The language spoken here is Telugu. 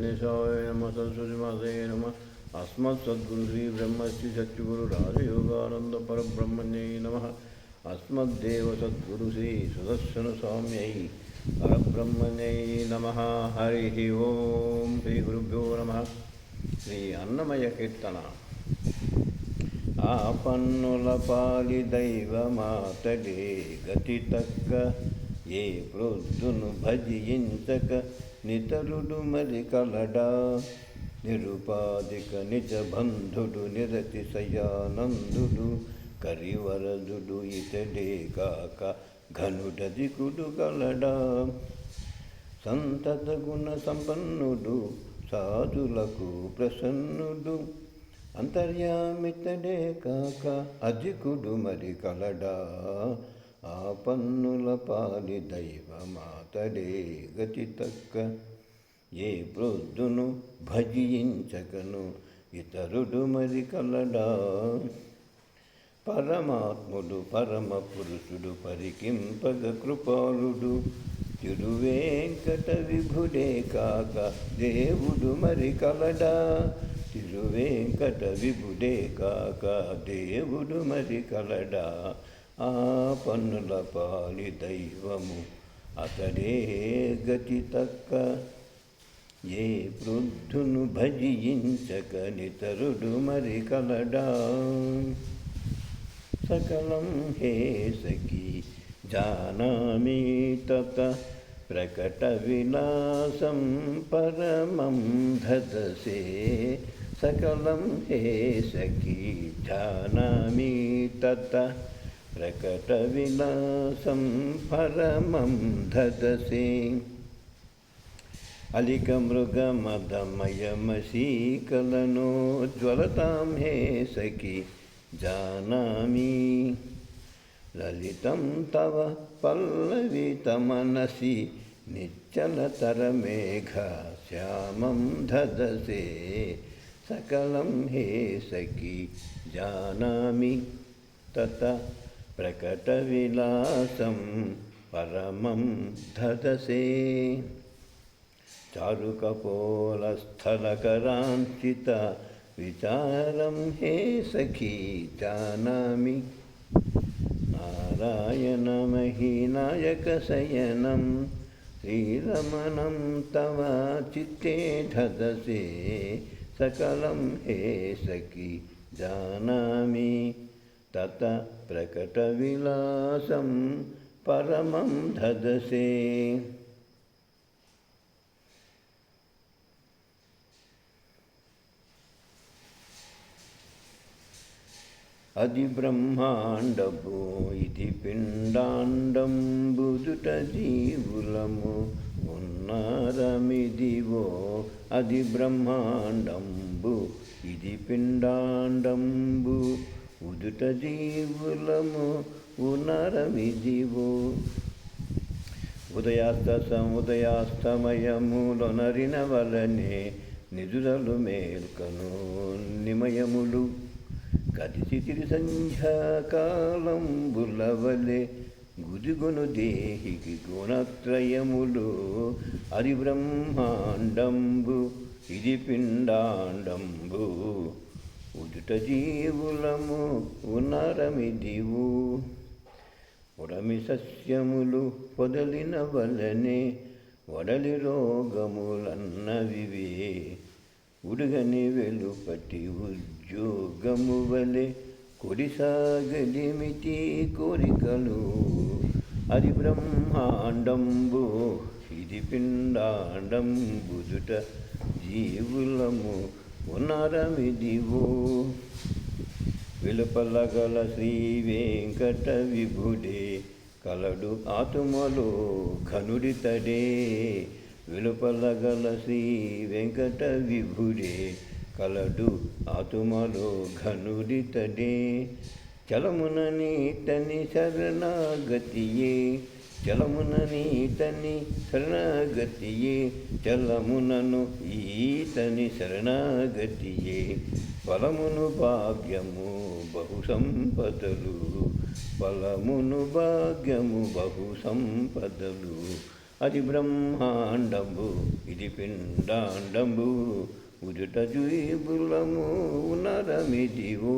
గణేశాయ నమ సరస్వతి మాతయ్య నమ అస్మత్ సద్గురు శ్రీ బ్రహ్మశ్రీ సత్యగురు రాజయోగానంద పరబ్రహ్మణ్యై నమ అస్మద్దేవ సద్గురు శ్రీ సుదర్శన స్వామ్యై పరబ్రహ్మణ్యై నమ హరి ఓం శ్రీ గురుభ్యో నమ శ్రీ అన్నమయ కీర్తన ఆ పన్నుల పాలి దైవమాతడే గతి తక్క ఏ ప్రొద్దును భజించక నితరుడు మరి కలడా. నిరుపాధిక నిజ బంధుడు నిరతి సయానందుడు కరివరదుడు ఇతడే కాక ఘనుడదికుడు కలడా. సంతత గుణ సంపన్నుడు సాధులకు ప్రసన్నుడు అంతర్యామితడే కాక అధికుడు మరి కలడా. ఆ పాలి దైవమాతడే గతి తక్క ఏ ప్రొద్దును భజించకను ఇతరుడు మరి కలడా? పరమాత్ముడు పరమ పురుషుడు పరికింపగ కృపాలుడు తిరువేంకట విభుడే కాక దేవుడు మరి కలడా? తిరువేంకట విభుడే కాక దేవుడు మరి కలడా? ఆ పన్నుల పాలి దైవము అతడే గతి తక్క. ఏ వృద్ధును భజించక నితరుడు మరి కలడా? సకలం హే సఖీ జానామి తత. ప్రకట విలాసం పరమం ధదసే. సకలం హే సఖీ జానామి తత. ప్రకట విలాసం పరమం ధదసే అలిక మృగ మదమయమశీకలను జ్వలతాం హే సఖి జానామి లలితం తవ పల్లవితమనసి నిశ్చలతరమేఘ శ్యామం దదసే సకలం హే సఖి జానామి తత ప్రకటవిలాసం పరమం ధదసే. చారుకపోలస్థలకరాంచిత విచారం హే సఖీ జానామి. నారాయణమహీనాయకశయనం శ్రీరమణం తవ చిత్తే ధదసే. సకలం హే సఖీ జానామి. తత ప్రకటవిలాసం పరమం దదసే అది బ్రహ్మాండము ఇది పిండాండం బుదుట జీవులము ఉన్నరమిదివో. అది బ్రహ్మాండంబు ఇది పిండాండంబు ఉదుట జీవులము ఉన్నరమిదివో ఉదయాస్త సముదయాస్తమయములొనరిన వలనే నిధులలు మేల్కను నిమయములు. కదిసితిరి సంధ్యాకాలం బులవలే గుదిగును దేహికి గుణత్రయములు. అది బ్రహ్మాండంబు ఇది పిండాండంబు. ఉదుట జీవులము ఉనరమిదివు ఉడమి సస్యములు పొదలిన వలనే వడలి రోగములన్నవివే. ఉడుగని వెలుపటి ఉద్యోగము వలె కొడిసాగలిమితి కోరికలు. అది బ్రహ్మాండంబు ఇది పిండాండంబుదుట జీవులము పునరమిదివో వెలుపలగల శ్రీ వెంకట విభుడే కలడు ఆతుమలో ఘనుడితడే. వెలుపలగల శ్రీ వెంకట విభుడే కలడు ఆతుమలో ఘనుడితడే. చలమున నీతని శరణాగతియే చలమున నీతని శరణాగతియే చలమునను ఈతని శరణాగతియే. ఫలమును భాగ్యము బహు సంపదలు ఫలమును భాగ్యము బహు సంపదలు అది బ్రహ్మాండంబు ఇది పిండాండంబు ఉదుట జుయి బుల్లము నరమిదివో